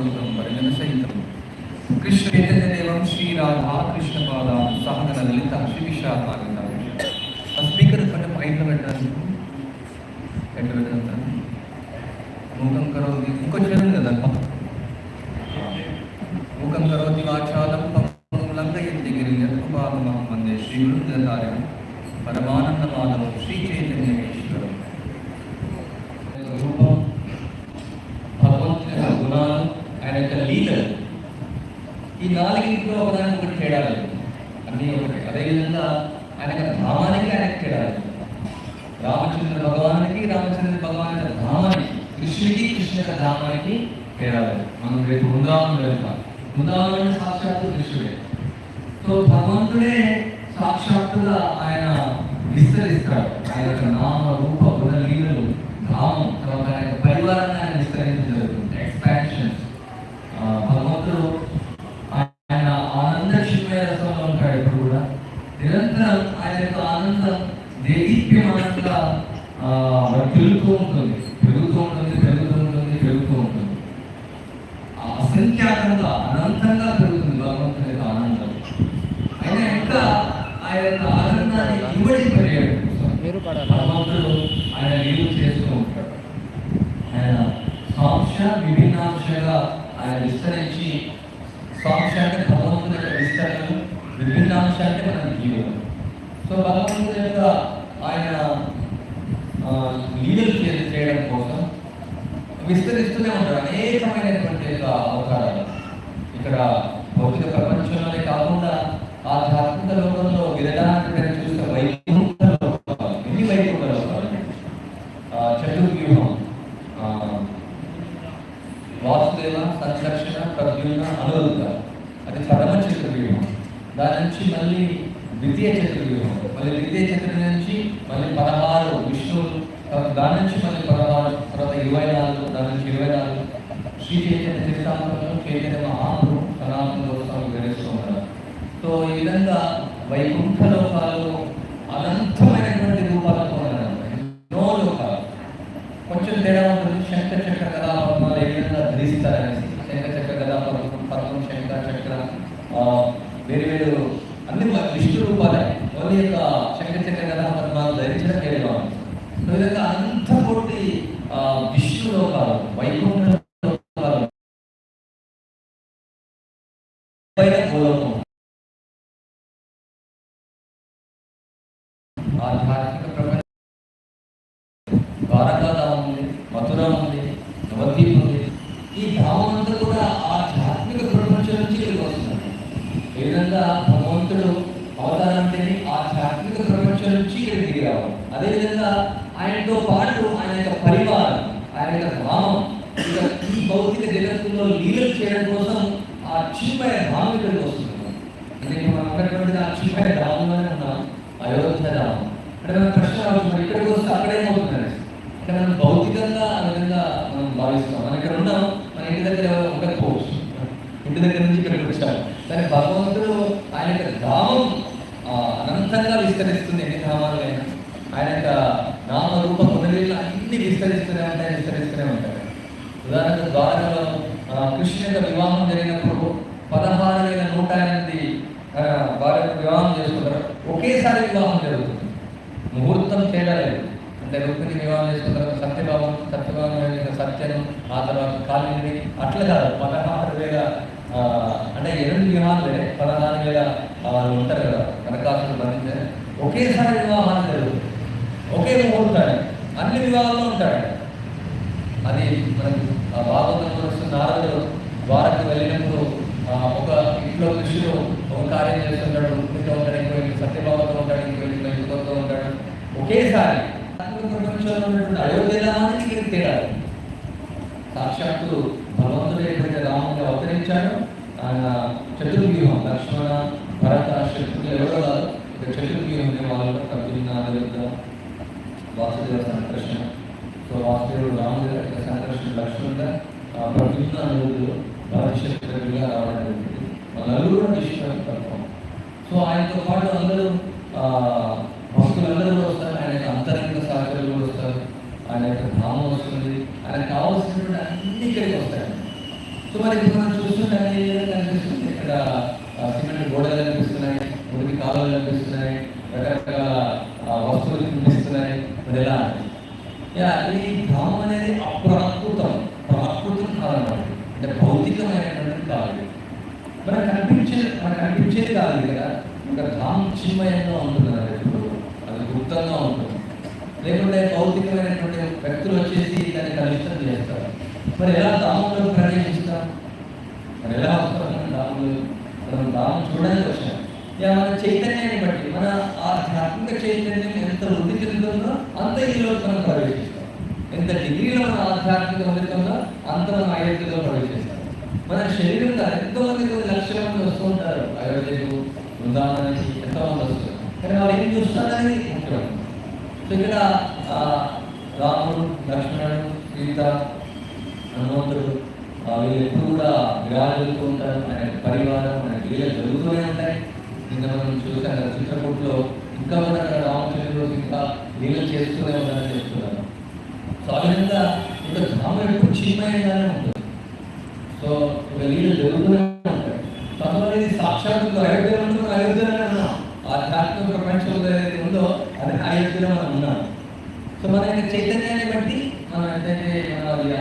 సావధూతం పరిజన సహితం కృష్ణ చైతన్య దేవం శ్రీ రాధా కృష్ణ పాద సహగన లలిత శ్రీ విశాఖానంద ఆ స్పీకర్ కొంచెం పైన పెట్టాలి ఎట్లా పెట్టాలి మూకం కరోది ఇంకొంచెం ఉంది కదా మూకం కరోతి వాచాలం లంఘయంతి గిరిజత్పాదమహం వందే శ్రీ గురుదార్యం అన్నీ ఒకటి. అదేవిధంగా ఆయన ధామానికి ఆయనకు తేడా రామచంద్ర భగవానికి రామచంద్ర భగవాన్ యొక్క ధామానికి కృష్ణుడికి కృష్ణ యొక్క ధామానికి తేడా మనం రేపు బృందావనం వెళ్తాం. బృందావనం సాక్షాత్తు కృష్ణుడే. సో భగవంతుడే సాక్షాత్తుగా ఆయన విస్తరిస్తాడు. ఆయన యొక్క నామ రూప గుణ లీలలు ధామం తర్వాత ఆయన పరివారాన్ని ఆయన విస్తరించడం జరుగుతుంది ఎక్స్పాన్షన్ భగవంతుడు ఆయన ఆనంద క్షిమయ రసంలో ఉంటాడు ఎప్పుడు కూడా నిరంతరం ఆయన యొక్క ఆనందం దేదీప్యమానంగా ఆ, వర్ధిల్లుతూ ఉంటుంది పెరుగుతూ ఉంటుంది పెరుగుతూ ఉంటుంది పెరుగుతూ ఉంటుంది ఆ అసంఖ్యాకంగా అనంతంగా పెరుగుతుంది. భగవంతుని యొక్క ఆనందం. ఆయన ఇంకా ఆయన యొక్క ఆనందాన్ని ఇవ్వడిపోయాడు పడాలి. భగవంతుడు ఆయన లీలు చేస్తూ ఉంటాడు. ఆయన సాంశ విభిన్నాంశగా ఆయన విస్తరించి సాంశ అంటే భగవంతుని యొక్క విస్తరణలు విభిన్నాంశ అంటే మన జీవనం సో భగవంతుని యొక్క ఆయన ఆ, లీలలు చే- చేయడం కోసం విస్తరిస్తూనే ఉంటారు. అనేకమైనటువంటి అవకాశాలు ఇక్కడ భౌతిక ప్రపంచంలోనే కాకుండా ఆధ్యాత్మిక లోకంలో వినడానికి నేను చూస్తే వైకుంఠ లోకాలు ఎన్ని వైకుంఠ లోకాలు చతుర్వ్యూహం వాసుదేవ సంరక్షణ ప్రద్యుమ్న అనురుద్ధ. అది ప్రథమ చతుర్వ్యూహం. దాని నుంచి మళ్ళీ ద్వితీయ చతుర్వ్యూహం మళ్ళీ ద్వితీయ చతుర్వ్యూహం నుంచి మళ్ళీ పదహారు విష్ణువులు. దాని నుంచి మళ్ళీ పదహారు తర్వాత ఇరవై నాలుగు దాని నుంచి ఇరవై నాలుగు శ్రీ చైతన్య చరితాంతంలో చైతన్య మహాప్రభు సనాతన కోసం వివరిస్తూ ఉంటారు సో ఈ విధంగా వైకుంఠ లోకాలు అనంతమైనటువంటి రూపాలతో ఎన్నో లోకాలు. కొంచెం తేడా ఉంటుంది శంకర చక్ర కథా పద్మాలు ఏ విధంగా ధరిస్తారనేసి శంఖ చక్ర కథా పద్మం పద్మం శంఖ చక్ర ఆ, వేరు వేరు అన్ని వ- విష్ణు రూపాలే ఓన్లీ యొక్క శంఖ చక్ర కథా పద్మాలు ధరించడం వేరుగా ఉంది సో ఈ విధంగా అంత కోటి ఆ, విష్ణు లోకాలు వైకుంఠ లోకాలు పైన గోలోకం ఆధ్యాత్మిక ప్రపంచం ద్వారకాధామం ఉంది మథుర ఉంది నవద్వీప్ ఉంది. ఈ ధామం అంతా కూడా ఆధ్యాత్మిక ప్రపంచం నుంచి ఇక్కడికి వస్తుంది. ఏ విధంగా భగవంతుడు అవతారాన్ని ఆధ్యాత్మిక ప్రపంచం నుంచి ఇక్కడికి దిగి రావాలి? అదేవిధంగా ఆయనతో పాటు ఆయన యొక్క పరివారం ఆయన యొక్క ధామం ఈ భౌతిక జగత్తులో లీలలు చేయడం కోసం ఆ చిన్మయ ధామం ఇక్కడికి వస్తుంది. అంటే మనం అక్కడ ఆ చిన్మయ ధామంలోనే ఉన్నాం అయోధ్య ధామం. అంటే ప్రశ్న ఇక్కడికి వస్తే అక్కడేమవుతుంది అంటే మనం భౌతికంగా ఆ విధంగా మనం భావిస్తాం మనం ఇక్కడ ఉన్నాం మన ఇంటి దగ్గర ఎవరో ఉండకపోవచ్చు. ఇంటి దగ్గర నుంచి ఇక్కడికి వచ్చాం కానీ భగవంతుడు ఆయన యొక్క ధామం అనంతంగా విస్తరిస్తుంది. ఎన్ని ధామాలు అయినా. ఆయన యొక్క నామ రూప గుణలీలు అన్ని విస్తరిస్తూనే ఉంటాయి విస్తరిస్తూనే ఉంటాయి. ఉదాహరణకు ద్వారకలో కృష్ణ యొక్క వివాహం జరిగినప్పుడు పదహారు వేల నూట ఎనిమిది ఆ, వివాహం చేసుకుంటారు. ఒకేసారి వివాహం జరుగుతుంది. ముహూర్తం తేడా లేదు. అంటే రుక్మిణి వివాహం చేసుకున్న తర్వాత సత్యభావం సత్యభావం యొక్క సత్యం ఆ తర్వాత కాలిని అట్లా కాదు పదహారు వేల అంటే ఎనిమిది వివాహాలు పదహారు వేల వాళ్ళు ఉంటారు కదా కనకాసులు భరించే ఒకేసారి వివాహాలు జరుగుతుంది ఒకే ముహూర్తాన్ని అన్ని వివాహాల్లో ఉంటాయి. అది మనం ఆ భాగవతంలో వస్తున్న నారదుడు ద్వారకు వెళ్ళినప్పుడు ఒక ఇంట్లో కృషిలో ఒక కార్యం చేస్తుంటాడు. ఇంట్లో ఉంటాడు ఇంకో సత్యభావంతో ఉంటాడు ఇంకో ఇంట్లో ఇంకోతో ఉంటాడు. ఒకేసారి ప్రపంచంలో ఉన్నటువంటి అయోధ్యరామానికి ఇది తేడా సాక్షాత్తు భగవంతుడు ఎప్పుడైతే అవతరించాడు ఆయన చతుర్వ్యూహం లక్ష్మణ భరత శత్రులు ఎవరో కాదు ఇక చతుర్వ్యూహం వాళ్ళు కపిల్ వాసుదేవ సంకర్షణ. సో వాసుదేవుడు రాముడు ఇక్కడ సంకర్షణ లక్ష్మణుడు ప్రతిజ్ఞ నలుగురు భవిష్యత్తుగా రావడం జరిగింది. నలుగురు విషయం విశ్వాసం సో ఆయనతో పాటు అందరూ భక్తులందరూ వస్తారు ఆయన యొక్క అంతరంగ సహచరులు కూడా వస్తారు ఆయన యొక్క భావం వస్తుంది. ఆయన కావాల్సినటువంటి అన్ని ఇక్కడికి వస్తాయి. సో మరి ఇప్పుడు మనం చూస్తుంటే కనిపిస్తుంది ఇక్కడ సిమెంట్ గోడలు కనిపిస్తున్నాయి మురికి కాలువలు కనిపిస్తున్నాయి రకరకాల వస్తువులు కనిపిస్తున్నాయి. మరి ఎలా అంటే యా, ఈ ధామం అనేది అప్రాకృతం ప్రాకృతం కాదన్నమాట అంటే భౌతికమైనటువంటి కాదు ఇది. మనకు కనిపించేది మనకు కనిపించేది కాదు కదా. ఇంకా ధామ్ చిన్మయంగా ఉంటుంది అది ఇప్పుడు. అది గుప్తంగా ఉంటుంది లేకుంటే భౌతికమైనటువంటి వ్యక్తులు వచ్చేసి దాన్ని కలుషితం చేస్తారు. మరి ఎలా ధామంలో ప్రవేశిస్తాం మరి ఎలా వస్తాం దాములు మనం ధామం చూడడానికి వచ్చాం ఇక మన చైతన్యాన్ని బట్టి మన ఆధ్యాత్మిక చైతన్యం ఎంత వృద్ధి చెందుతుందో అంత ఈలో మనం ప్రవేశిస్తాం. ఎంత డిగ్రీలో మన ఆధ్యాత్మిక వృద్ధిలో అంత మనం అయోధ్యలో ప్రవేశిస్తాం. మన శరీరంగా ఎంతో మంది లక్షల మంది వస్తూ ఉంటారు. అయోధ్యకు బృందావనం ఎంతో మంది వస్తారు కానీ వాళ్ళు ఏం చూస్తారని సో ఇక్కడ రాముడు లక్ష్మణుడు సీత హనుమంతుడు వీళ్ళు ఎప్పుడు కూడా విరాజులుతూ ఉంటారు. ఆయన పరివారం ఆయన లీలలు జరుగుతూనే ఉంటాయి. నిన్న మనం చూసాం కదా చిత్రకూట్లో ఇంకా ఉన్నారు అక్కడ రామచంద్రుడు ఇంకా నీళ్ళు చేస్తూనే ఉన్నారని చెప్తున్నారు. సో ఆ విధంగా ఇక్కడ రాముడు ఎప్పుడు చిన్మయంగానే ఉంటుంది. సో ఇక నీళ్ళు జరుగుతూనే ఉంటాయి. సో అందువల్ల ఇది అయోధ్యలో ఉంటే ప్రపంచంలో ఏదైతే ఉందో అది అయోధ్యలో మనం ఉన్నాం. సో మన యొక్క చైతన్యాన్ని బట్టి మనం ఎంతైతే మన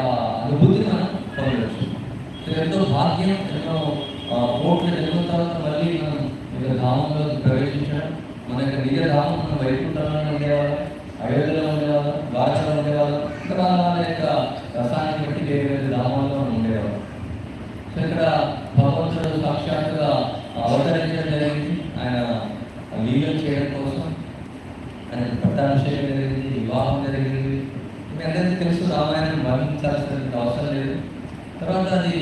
అనుభూతిని మనం పొందవచ్చు. సో ఎంతో భాగ్యం ఎన్నో కోట్లు కోట్ల తర్వాత మళ్ళీ మనం ఇక ధామంలో ప్రవేశించడం మన యొక్క నిజ ధామం మనం వైకుంఠంలో ఉండేవాళ్ళం అయోధ్యలో ఉండేవాళ్ళం ద్వారకలో ఉండేవాళ్ళం ఇంకా వాళ్ళ యొక్క రసాన్ని బట్టి వేరే వేరే ధామాల్లో మనం ఉండేవాళ్ళం. సో ఇక్కడ భగవంతుడు సాక్షాత్తుగా అవతరించడం జరిగింది. ఆయన లీలలు చేయడం కోసం ఆయన పట్టాభిషేకం జరిగింది వివాహం జరిగింది మీ అందరికీ తెలుసు రామాయణం మరణించాల్సిన అవసరం లేదు. తర్వాత అది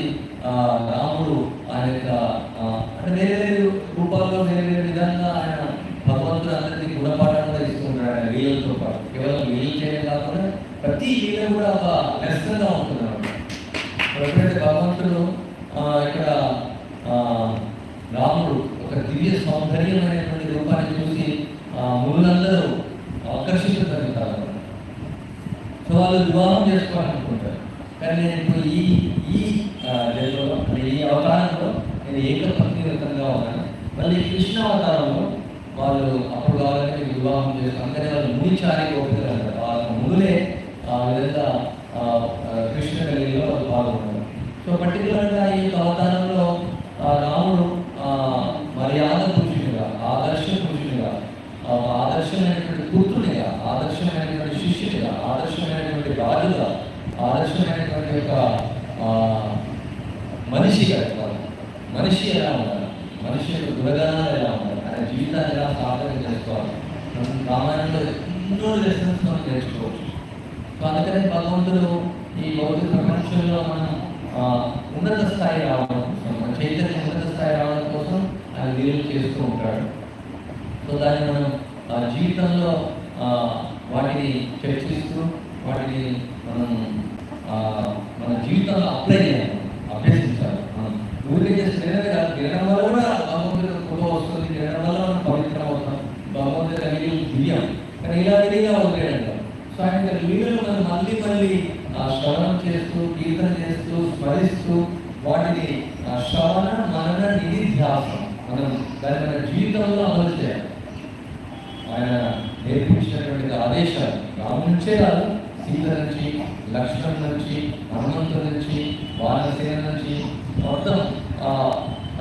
రాముడు ఆయన యొక్క అంటే వేరే వేరే రూపాల్లో వేరే వేరే విధంగా ఆయన భగవంతుడు అందరికీ గుణపాఠం కూడా ఇస్తుంటాడు ఆయన లీలలతో పాటు. కేవలం లీలలు చేయడం కాకుండా ప్రతి లీల కూడా ఒక లెసన్గా ఉంటుంది ఎప్పుడైతే భగవంతుడు ఇక్కడ రాముడు ఒక దివ్య సౌందర్యమైనటువంటి రూపాన్ని అందరూ ఆకర్షించగలుగుతారు సో వాళ్ళు వివాహం చేసుకోవాలనుకుంటారు. కానీ నేను ఇప్పుడు ఈ ఈ ఆ, జన్మలో అంటే ఈ అవతారంలో నేను ఏకపత్నివ్రతంగా ఉన్నాను. మళ్ళీ కృష్ణ అవతారంలో వాళ్ళు అప్పుడు కావాలంటే వివాహం చేస్తారు. అందుకనే వాళ్ళు మునిచారి ఓపికలు వాళ్ళ ముందులే ఆ విధంగా కృష్ణ కలిగిలో వాళ్ళు పాల్గొన్నారు. సో పర్టికులర్ ఈ యొక్క అవతారంలో ఆ, రాముడు ఆ, మర్యాద పురుషునిగా ఆదర్శ పురుషునిగా ఆ, ఆదర్శమైనటువంటి పుత్రునిగా ఆదర్శమైనటువంటి శిష్యునిగా ఆదర్శమైనటువంటి రాజుగా ఆదర్శమైనటువంటి యొక్క ఆ, మనిషిగా ఇవ్వాలి. మనిషి ఎలా ఉండాలి మనిషి యొక్క గుణగణాలు ఎలా ఉండాలి ఆయన జీవితాన్ని ఎలా సాధన చేసుకోవాలి మనం రామాయణంలో ఎన్నో లెసన్స్ మనం నేర్చుకోవచ్చు సో అందుకనే భగవంతుడు ఈ భౌతిక ప్రపంచంలో మనం ఉన్నత స్థాయి రావడం కోసం మన చైతన్య ఉన్నత స్థాయి రావడం కోసం ఆయన లీలలు చేస్తూ ఉంటాడు. సో దాన్ని మనం ఆ, జీవితంలో వాటిని చర్చిస్తూ వాటిని మనం మన జీవితంలో అప్లై చేయాలి అభ్యసించాలి. మనం ఊరికే చేసి వినడం కాదు వల్ల కూడా భగవంతుడి కృప వస్తుంది వినడం వల్ల మనం పవిత్రం అవుతాం భగవంతుడి కలిగి కానీ ఇలా విధిగా వదిలేయడం కాదు. సో ఆయన మనం మళ్ళీ మళ్ళీ శ్రవణం చేస్తూ కీర్తన చేస్తూ స్మరిస్తూ వాటిని శ్రవణ మరణ నిధి ధ్యాసం మనం దాన్ని మన జీవితంలో అమలు చేయాలి. ఆయన నేర్పించినటువంటి ఆదేశాలు రాము నుంచే కాదు సీత నుంచి లక్ష్మణ్ నుంచి హనుమంతు నుంచి వానసేన నుంచి మొత్తం ఆ,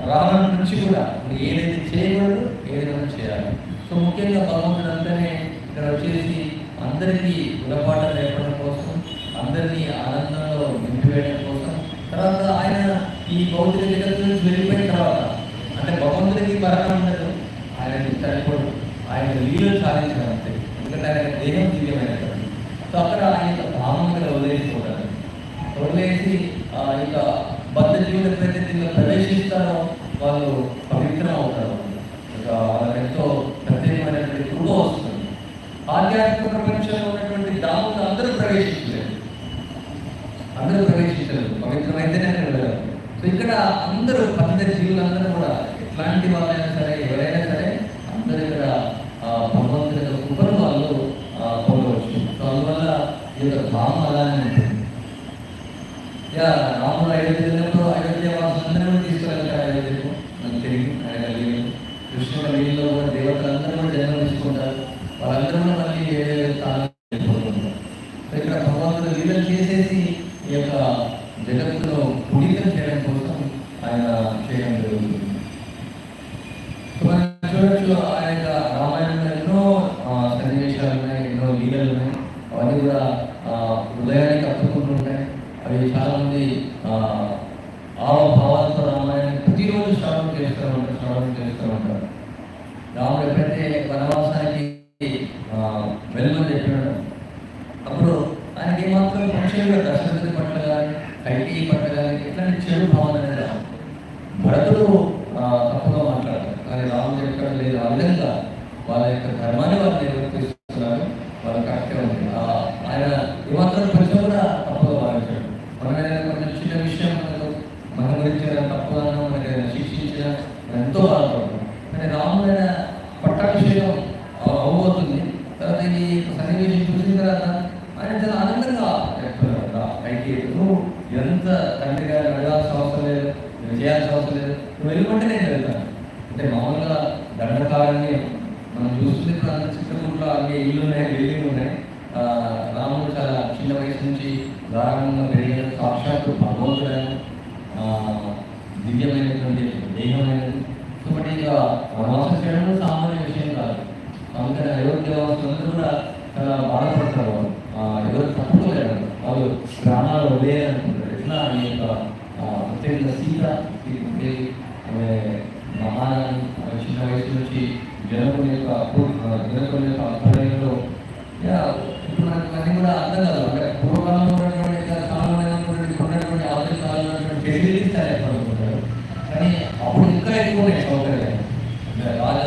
రావణ నుంచి కూడా. ఏదైతే చేయకూడదు ఏదైనా చేయాలి. సో ముఖ్యంగా భగవంతుడు అంటేనే ఇక్కడ వచ్చేసి అందరికీ గుణపాఠం నేర్పడం కోసం అందరినీ ఆనందంలో నింపివేయడం కోసం తర్వాత ఆయన ఈ భౌతిక జగత్తు నుంచి వెళ్ళిపోయిన తర్వాత అంటే భగవంతుడికి మరణం ఉండదు ఆయన చనిపోడు ఆయన లీలలు సాధించడం అంతే ఎందుకంటే ఆయన దేహం దివ్యమైనటువంటి సో అక్కడ ఆయన యొక్క భావం మీద వదిలేసిపోతారు. వదిలేసి ఆ యొక్క బద్ధ జీవులు ఎప్పుడైతే దీనిలో ప్రవేశిస్తారో వాళ్ళు పవిత్రం ఆధ్యాత్మిక ప్రపంచంలో ఉన్నటువంటి దాములు అందరూ ప్రవేశించలేదు అందరూ ప్రవేశించలేదు పవిత్రమైతేనే వెళ్ళారు. సో ఇక్కడ అందరూ పందిరి జీవులందరూ కూడా ఎట్లాంటి వాళ్ళైనా సరే ఎవరైనా సరే అందరూ ఇక్కడ భగవంతుడి యొక్క కృపను వాళ్ళు పొందవచ్చు. సో అందువల్ల ఈ యొక్క భావం అలానే ఉంటుంది. ఇక రాముడు అయోధ్య వెళ్ళినప్పుడు అయోధ్య వాసులందరూ తీసుకెళ్తారు అయోధ్యకు? మనకు తెలియదు. ఆయన కలిగి కృష్ణుడు నీళ్ళలో కూడా దేవతలందరూ ఇక్కడ భగవంతుడు లీలలు చేసేసి ఈ యొక్క జగత్తులో పుడితం చేయడం కోసం ఆయన చేయడం జరుగుతుంది సో చూడొచ్చు ఆ రామాయణంలో ఎన్నో ఆ, సన్నివేశాలు ఉన్నాయి ఎన్నో లీలలు ఉన్నాయి అవన్నీ కూడా ఆ, హృదయానికి హత్తుకుంటూ ఉంటాయి అవి చాలా మంది ఆ ఆవ భావాలతో రామాయణాన్ని ప్రతిరోజు శ్రవణం చేస్తూ ఉంటారు శ్రవణం చేస్తూ ఉంటారు రాముడు ఎప్పుడైతే వనవాసానికి ఆ, వెళ్ళమని చెప్పాడు అప్పుడు ఆయనకి ఏమాత్రం పక్షులుగా దశరథుడి పట్ల కానీ కైకి పట్ల కానీ ఇట్లాంటి చెడు భావన అనేది రాదు భరతుడు ఆ, తప్పుగా మాట్లాడతారు కానీ రాముడు ఎక్కడ లేదు ఆ విధంగా వాళ్ళ యొక్క ధర్మాన్ని వాళ్ళు నిర్వర్తిస్తున్నారు వాళ్ళ కరెక్ట్గా ఉంది ఆ, ఆయన ఏమాత్రం కొంచెం కూడా తప్పుగా భావించాడు మన ఏదైనా కొంచెం చిన్న విషయం మనకు మన గురించి ఏదైనా తప్పుగా మనకి ఏదైనా శిక్షించిన ఎంతో బాధపడతాం కానీ రాముడు ఆయన విషయం అవ- అవబోతుంది తర్వాత ఈ సన్నివేశం చూసిన తర్వాత ఆయన చాలా ఆనందంగా చెప్తున్నాడు అయితే నువ్వు ఎంత తండ్రిగా వెళ్ళాల్సిన అవసరం లేదు నువ్వు చేయాల్సిన అవసరం లేదు నువ్వు వెళ్ళుకుంటే నేను వెళ్తాను అంటే మామూలుగా దండకాలని మనం చూస్తుంది చిత్రకూరులో అంత అన్ని ఇల్లు ఉన్నాయి బిల్డింగ్ ఉన్నాయి. రాముడు చాలా చిన్న వయసు నుంచి దారుణంగా పెరిగిన సాక్షాత్తు భగవంతుడైన దివ్యమైనటువంటి దేహమైనది కాబట్టి ఇక వనవాసం చేయడం సామాన్య అందుకని అయోధ్య వాసులందరూ కూడా చాలా బాధపడతారు వాళ్ళు ఆ, ఎవరు తప్పుకోలేరు వాళ్ళు ప్రాణాలు వదిలేయాలనుకుంటారు ఎట్లా ఈ యొక్క ఆ, ప్రత్యేకంగా సీత సీతదేవి ఆమె మహారాణి ఆమె చిన్న వయసు నుంచి జనకుని యొక్క అప్పు- ఆ, జనకుని యొక్క అభ్యుదయంలో యా, ఇప్పుడు మనకు అన్ని కూడా అర్థం కాదు అంటే పూర్వకాలంలో ఉన్నటువంటి ఇంకా కాలంలో ఉన్నటువంటి ఉన్నటువంటి ఆధునిక కాలంలో ఉన్నటువంటి ఫెసిలిటీస్ చాలా ఎక్కువ అనుకుంటారు కానీ అప్పుడు ఇంకా ఎక్కువ ఉన్నాయి సౌకర్యాలు అంటే రాజ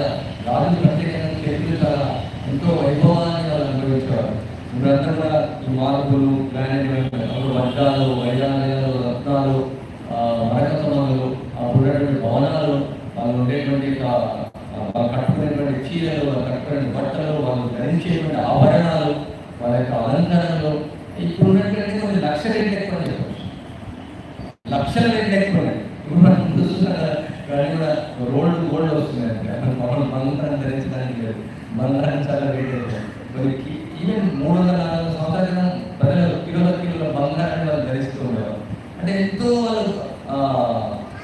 రాజులు ప్రత్యేకంగా చేతులు చాలా ఎంతో వైభవాన్ని వాళ్ళు అనుభవించేవారు ఇప్పుడంతా కూడా ఈ మార్పులు గ్రానైట్ అప్పుడు వజ్రాలు వైరాలయాలు రత్నాలు ఆ, అప్పుడు ఉన్నటువంటి భవనాలు వాళ్ళు ఉండేటువంటి కట్టుకునేటువంటి చీరలు వాళ్ళు కట్టుకునే బట్టలు వాళ్ళు ధరించేటువంటి ఆభరణాలు వాళ్ళ యొక్క అలంకరణ ఇప్పుడు ఉన్నటువంటి కొన్ని లక్షల రేట్లు ఎక్కువ అని చెప్పవచ్చు లక్షల రేట్లు ఎక్కువ ఉన్నాయి ఇప్పుడు మనం చూస్తున్న కానీ కూడా రోల్డ్ గోల్డ్ వస్తున్నాయి మామూలు బంగారం ధరించడానికి లేదు బంగారం చాలా రేట్ అయిపోయింది మరి ఈవెన్ మూడు వందల నాలుగు సంవత్సరాల క్రితం ప్రజలు కిలోల కిలోల బంగారాన్ని వాళ్ళు ధరిస్తూ ఉండేవారు అంటే ఎంతో వాళ్ళు ఆ,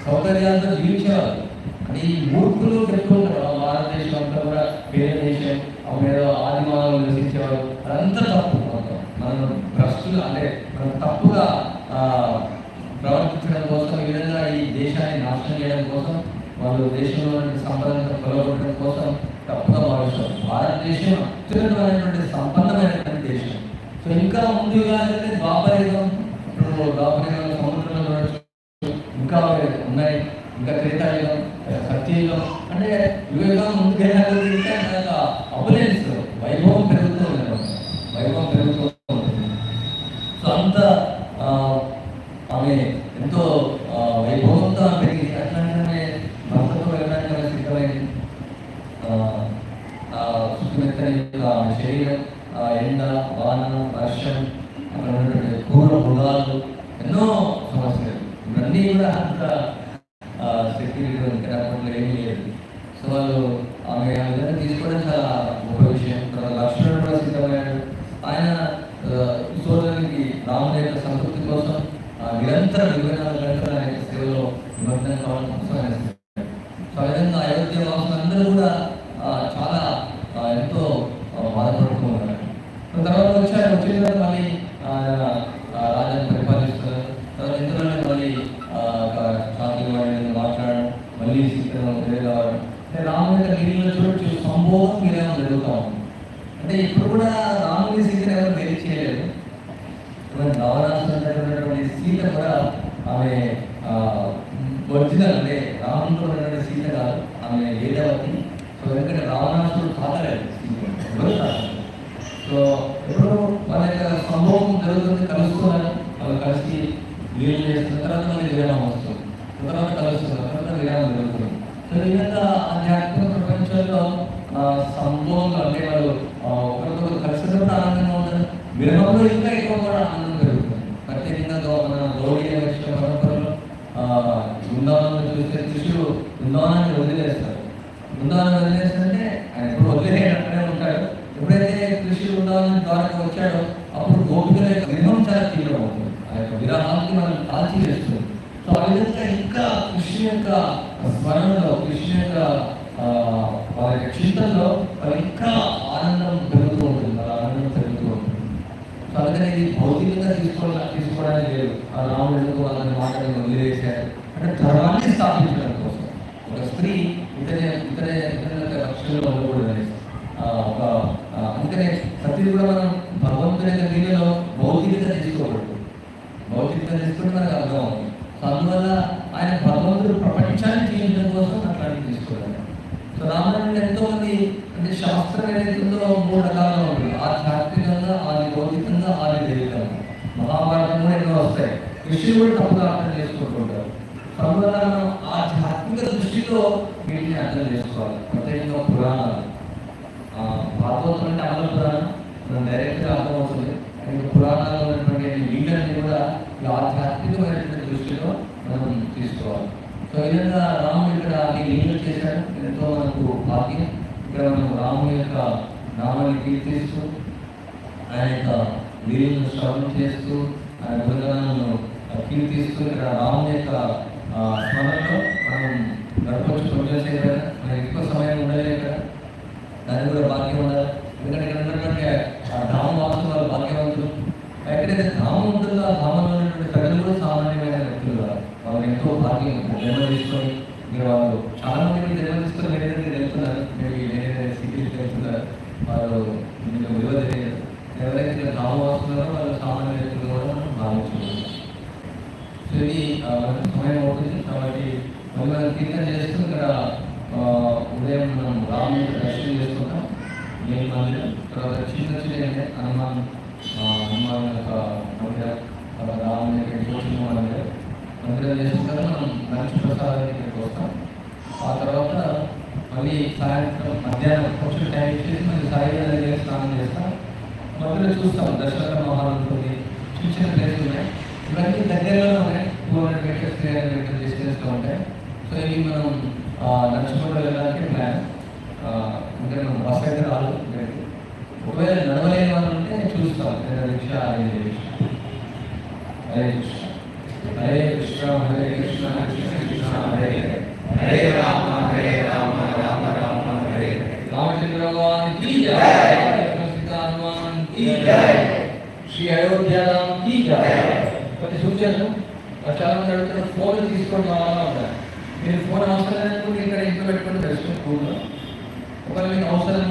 సౌకర్యాలతో జీవించేవారు అంటే ఈ మూర్ఖులు చెప్తూ ఉంటారు ఆ భారతదేశం అంతా కూడా చేసే దేశం ఆ మీద నివసించేవారు. అదంతా తప్పు. మొత్తం మనం భ్రష్టులు అంటే మనం తప్పుగా ఆ, ప్రవర్తించడం కోసం ఈ విధంగా ఈ దేశాన్ని నాశనం చేయడం కోసం వాళ్ళు దేశంలో సంపదను కొలగొట్టడం కోసం తప్పుగా భావిస్తారు. భారతదేశం అత్యున్నతమైనటువంటి సంపన్నమైనటువంటి దేశం. సో ఇంకా ముందుగా ద్వాపరయుగం. ఇప్పుడు ద్వాపరయుగం సముద్రంలో ఇంకా ఉన్నాయి. ఇంకా త్రేతాయుగం సత్యయుగం. అంటే యుగం ముందుకెళ్ళాలంటే అబులెన్స్ వైభవం పెరుగుతూ ఉంది వైభవం పెరుగుతూ ఉంటుంది సో అంత ఆమె ఎంతో వైభవంతో ఆమె పెరిగింది అట్లాంటి భర్తతో వెళ్ళడానికి ఆమె సిద్ధమైంది ఆ, ఆ సుఖమెత్తని యొక్క ఆమె శరీరం ఆ ఎండ వాన వర్షం అక్కడ ఉన్నటువంటి క్రూర మృగాలు ఎన్నో సమస్యలు ఇవన్నీ కూడా అంత సెక్యూరిటీ ఇంకా అప్పట్లో ఏమీ లేదు సో వాళ్ళు ఆమె ఆ విధంగా తీసుకోవడం చాలా గొప్ప విషయం తర్వాత లక్ష్మణుడు కూడా సిద్ధమయ్యాడు ఆయన ఆ, సోదరునికి రాముని యొక్క సంస్కృతి కోసం ఆ, నిరంతరం ఇరవై నాలుగు గంటల ఆయన యొక్క సేవలో నిమగ్నం కావడం సో ఆ విధంగా అయోధ్య వాసులందరూ కూడా చాలా ఎంతో బాధపడుతూ ఉన్నారు. తర్వాత వచ్చారు వచ్చిన తర్వాత మళ్ళీ రాజాన్ని ఆ, పరిపాలిస్తారు తర్వాత ఇందులోనే మళ్ళీ ఆ, ఒక చాకలి వాడిని మాట్లాడడం మళ్ళీ సీతను ఎదురుగావడం అంటే రాముని యొక్క నీళ్ళలో చూడొచ్చు సంభోగం మీరేమో జరుగుతూ ఉంది. అంటే ఇప్పుడు కూడా రాముని సీతను ఎవరు వేరు చేయలేదు నవరాసున్నటువంటి సీత కూడా ఆమె ఒరిజినల్ అంటే రాముతో ఉన్నటువంటి సీత కాదు ఆమె వేదవతి సో ఎందుకంటే రావణాసుడు తాతలేదు సీత ఎవరు తాతలేదు సో ఎప్పుడు వాళ్ళ యొక్క సంభవం జరుగుతుంది కలుస్తున్నారు వీళ్ళు చేస్తున్న తర్వాత వస్తుంది. కలుస్తుంది తర్వాత జరుగుతుంది. సో ఈ విధంగా ఆధ్యాత్మిక ప్రపంచంలో ఆ, అంటే వాళ్ళు ఆ, ఒకరికొకరు కలిసినప్పుడు ఆనందంగా ఉంటారు విరమంలో ఇంకా ఎక్కువ కూడా ఆనందం పెరుగుతుంది ప్రత్యేకంగా గౌ- మన గౌడీయ వైష్ణవ పరంపరలో ఆ, బృందావనంలో చూస్తే కృష్ణుడు బృందావనాన్ని వదిలేస్తారు బృందావనం వదిలేస్తుంటే ఆయన ఎప్పుడు వదిలేనక్కడే ఉంటాడు ఎప్పుడైతే కృష్ణుడు బృందావనం ద్వారా వచ్చాడో అప్పుడు గోపికల యొక్క విరహం చాలా తీవ్రమవుతుంది ఆ యొక్క విరహానికి మనం కాల్చి వేస్తుంది సో ఆ విధంగా ఇంకా కృష్ణ యొక్క స్మరణలో కృష్ణ యొక్క వారి యొక్క చింతనలో ఇంకా ఆనందం పెరుగుతూ ఉంటుంది. ఆనందం పెరుగుతూ ఉంటుంది. సో అందుకని ఇది భౌతికంగా తీసుకోవడం తీసుకోవడానికి లేదు. ఆ రాముడు ఎందుకు వాళ్ళని మాట్లాడి వదిలేశారు అంటే ధర్మాన్ని స్థాపించడం కోసం. ఒక స్త్రీ ఇతనే ఇతనే ఇతరుల యొక్క రక్షణలో ఉండకూడదని ఆ, ఒక ఆ, అందుకనే ప్రతిదీ కూడా మనం భగవంతుని యొక్క దీనిలో భౌతికత తీసుకోకూడదు భౌతికత తీసుకుంటే మనకు అర్థం అవుతుంది సో అందువల్ల ఆయన భగవంతుడు ప్రపంచాన్ని జీవించడం కోసం అట్లాంటివి తీసుకోవాలి సో రామాయణంలో అంటే శాస్త్రం ఏదైతే ఉందో మూడు రకాలుగా ఉంటుంది. ఆధ్యాత్మికంగా ఆది భౌతికంగా ఆది దైవికంగా మహాభారతంలో ఎన్నో వస్తాయి. విషయం కూడా తప్పుగా అర్థం చేసుకుంటుంటారు. సో ఆధ్యాత్మిక దృష్టితో వీటిని అర్థం చేసుకోవాలి. ప్రత్యేకంగా పురాణాలు. భాగవతం అంటే అమల పురాణం. మనం డైరెక్ట్గా అర్థం కానీ పురాణాల్లో ఉన్నటువంటి లీడర్ని కూడా ఈ ఆధ్యాత్మికమైనటువంటి దృష్టిలో మనం తీసుకోవాలి సో ఈ విధంగా రాముడు ఇక్కడ ఈ లీలలు చేశాడు ఎంతో మనకు భాగ్యం ఇక్కడ మనం రాముని యొక్క నామాన్ని కీర్తిస్తూ ఆయన యొక్క వీరులను శ్రవణం చేస్తూ ఆయన బృందాలను కీర్తిస్తూ ఇక్కడ రాముని యొక్క స్మరణలో మనం గడపచ్చు గడపవచ్చు కొంచెం మనకి ఎక్కువ సమయం ఉండలేదు ఇక్కడ దానికి కూడా భాగ్యం ఉండాలి ఎందుకంటే ఇక్కడ ఉన్నటువంటి ఆ ధామ వాసులు వాళ్ళు భాగ్యవంతులు. ఎక్కడైతే ధామం ఉంటుందో? ఆ ధామంలో ఉన్నటువంటి ప్రజలు కూడా సామాన్యమైన వ్యక్తులు కాదు. వాళ్ళకి ఎంతో భాగ్యం జన్మ తీసుకొని మీరు వాళ్ళు చాలా మందికి జన్మ తీసుకొని వేరే దగ్గరికి వెళ్తున్నారు మేబీ వేరే వేరే సిటీస్కి వెళ్తున్నారు వాళ్ళు మీకు విలువ తెలియదు ఎవరైతే వస్తున్నారో ధామ వాళ్ళు సామాన్య వ్యక్తులు కూడా మనం భావించుకుంటున్నాం సో ఇది సమయం అవుతుంది కాబట్టి మరి మనం కీర్తన చేస్తూ ఇక్కడ ఉదయం మనం రాముని దర్శనం చేసుకుంటాం ఏ మందిరం తర్వాత చిన్న చిన్న హనుమాన్ హనుమాన్ యొక్క మందిరం తర్వాత రాముని యొక్క ఇంకో చిన్న మందిరం మందిరం చేసుకుంటారు మనం లంచ్ ప్రసాదానికి వస్తాం ఆ తర్వాత మళ్ళీ సాయంత్రం మధ్యాహ్నం కొంచెం టైం ఇచ్చేసి మళ్ళీ సాయి దగ్గర స్నానం చేస్తాం మధ్యలో చూస్తాం దశరథ మహాల్ ఉంటుంది చిన్న చిన్న ప్లేస్ ఉన్నాయి. ఇవన్నీ దగ్గరలో ఉన్నాయి two hundred meters three hundred meters డిస్టెన్స్లో ఉంటాయి. సో ఇవి మనం ఆ, నడుచుకుంటూ వెళ్ళడానికి ప్లాన్ అంటే మనం బస్ అయితే రాదు. ఇక్కడికి ఒకవేళ నడవలేని వాళ్ళు ఉంటే చూస్తాం. లేదా రిక్షా అరేంజ్ చేసి హరే కృష్ణ. హరే కృష్ణ హరే కృష్ణ కృష్ణ కృష్ణ హరే హరే హరే ಶ್ರೀ ಅಯೋಧ್ಯಾರಾಮ್ ಈಗ ప్రతి సూచనలు చాలా మంది అడుగుతున్నారు ఫోన్లు తీసుకొని రావాలా ఉంటారు మీరు ఫోన్ అవసరం లేదనుకుంటే ఇక్కడ ఇంట్లో పెట్టుకుని తెలుస్తుంది స్కూల్లో ఒకవేళ మీకు అవసరం